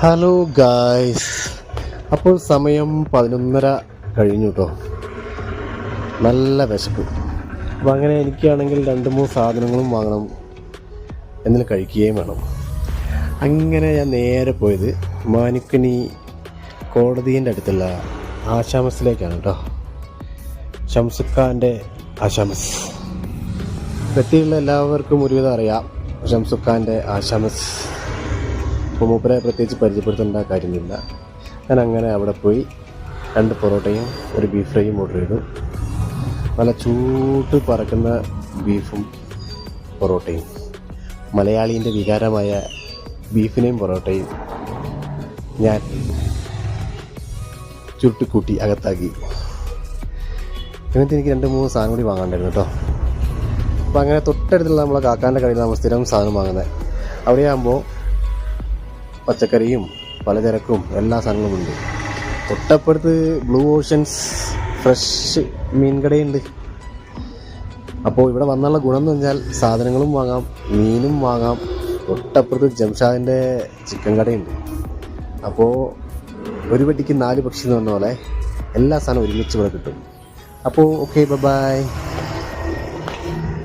Hello guys അപ്പോൾ സമയം പതിനൊന്നര കഴിഞ്ഞു കേട്ടോ നല്ല വിശപ്പ്. അപ്പം അങ്ങനെ എനിക്കാണെങ്കിൽ രണ്ട് മൂന്ന് സാധനങ്ങളും വാങ്ങണം എന്നിൽ കഴിക്കുകയും വേണം. അങ്ങനെ ഞാൻ നേരെ പോയത് മാനിക്കനി കോടതിന്റെ അടുത്തുള്ള ആശാമസിലേക്കാണ് കേട്ടോ ഷംസുഖാന്റെ ആശാമസ്. എത്തിയുള്ള എല്ലാവർക്കും ഒരുവിധം അറിയാം. ഷംസുഖാന്റെ ആശാമസ്. അപ്പോൾ മൂപ്പരെ പ്രത്യേകിച്ച് പരിചയപ്പെടുത്തേണ്ട കാര്യമില്ല. ഞാൻ അങ്ങനെ അവിടെ പോയി രണ്ട് പൊറോട്ടയും ഒരു ബീഫ് ഫ്രൈയും ഓർഡർ ചെയ്തു. നല്ല ചൂട്ട് പറക്കുന്ന ബീഫും പൊറോട്ടയും. മലയാളീന്റെ വികാരമായ ബീഫിനെയും പൊറോട്ടയും ഞാൻ ചുരുട്ടിക്കൂട്ടി അകത്താക്കി. എന്നിട്ട് എനിക്ക് രണ്ട് മൂന്ന് സാധനം കൂടി വാങ്ങാണ്ടായിരുന്നു കേട്ടോ. അപ്പോൾ അങ്ങനെ തൊട്ടടുത്തുള്ള നമ്മളെ കാക്കാന്റെ കടയിൽ നമ്മൾ സ്ഥിരം സാധനം വാങ്ങുന്നത്. അവിടെയാകുമ്പോൾ പച്ചക്കറിയും പലചരക്കും എല്ലാ സാധനങ്ങളും ഉണ്ട് തൊട്ടപ്പുറത്ത് ബ്ലൂ ഓഷൻസ് ഫ്രഷ് മീൻ കടയുണ്ട് അപ്പോൾ ഇവിടെ വന്നുള്ള ഗുണം എന്ന് വെച്ചാൽ സാധനങ്ങളും വാങ്ങാം മീനും വാങ്ങാം. തൊട്ടപ്പുറത്ത് ജംഷാദിന്റെ ചിക്കൻ കടയുണ്ട്. അപ്പോൾ ഒരു വെട്ടിക്ക് നാല് പക്ഷി എന്ന് പറഞ്ഞ പോലെ എല്ലാ സാധനവും ഒരുമിച്ച് ഇവിടെ കിട്ടും. അപ്പോൾ ഓക്കെ ബൈ